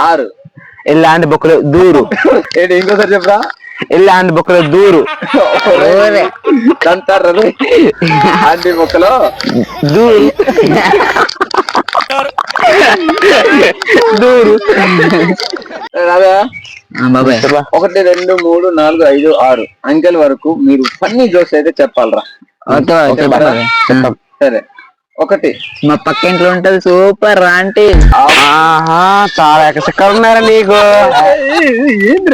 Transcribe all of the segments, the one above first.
ఆరు. ఎల్లాంటి బొక్కలు దూరు. ఏంటి ఇంకోసారి చెప్పరా? ఎల్లాంటి బొక్కలు దూరు. తంతారు ఆంటీ మొక్కలో దూరు. దూరు. రాదా. ఒకటి రెండు మూడు నాలుగు ఐదు ఆరు. అంకెల వరకు మీరు ఫన్నీ జోక్స్ అయితే చెప్పాలరా. సరే. ఒకటి. మా పక్క ఇంట్లో ఉంటది సూపర్ ఆంటీ. ఆహా. చాలా ఎక్కసెక్కలు ఉన్నారా నీకు? ఏంటి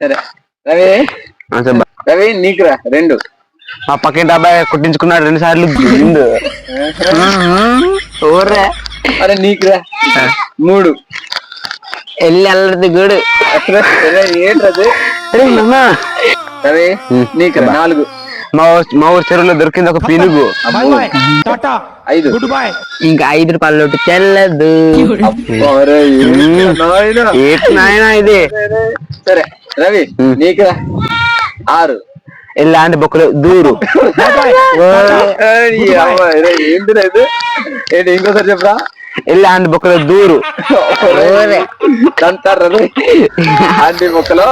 సరే రవి. రవి నీకురా రెండు. మా పక్కింటి అబ్బాయి కుట్టించుకున్నాడు రెండు సార్లు. గుండు. ఊర్రా. అరే నీకురా. మూడు. ఎల్లి వెళ్ళదు గుడు. ఏంటది రవి నీకురా నాలుగు. మా ఊరు చెరువులో దొరికింది ఒక పినుగు ఇంకా ఐదు రూపాయలు చెల్లదు. ఏంటి నాయనా? ఇది? సరే రవి నీకురా ఆరు. ఎల్లాంటి బొక్కలు దూరు. ఏంటి ఇంకోసారి చెప్పరా? ఎల్లాంటి బొక్కలు దూరు. తంతారు ఆంటీ మొక్కలో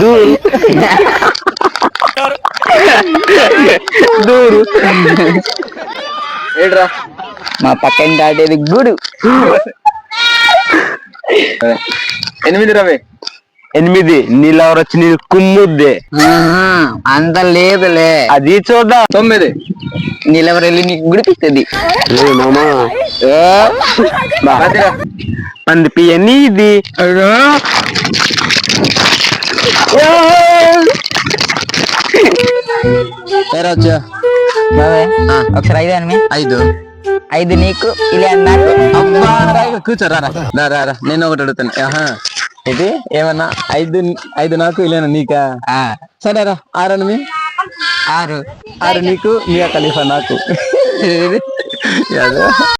దూరు. దూరు. ఏడ్రా? మా పక్క ఇంటి ఆడేది గుడు. ఎనిమిది రవి. ఎనిమిది. నీళ్ళెవరు వచ్చి నీ కుమ్ముద్దే. ఆహా, అంత లేదులే. అది చూద్దాం. తొమ్మిది. నీళ్ళెవరు వెళ్ళి నీకు గుడిపిస్తుంది? పంది పియ్య నీది. బాబాయ్. ఒకసారి ఐదు అని ఐదు. ఐదు నీకు ఇలా నాకు కూర్చోరా రా రా రా. నేను ఒకటి అడుగుతాను. ఆహా. ఇది ఏమన్నా ఐదు ఐదు నాకు ఇలా నీకా? సరేరా ఆరు మీ ఆరు. ఆరు నీకు మీ ఖలీఫా నాకు.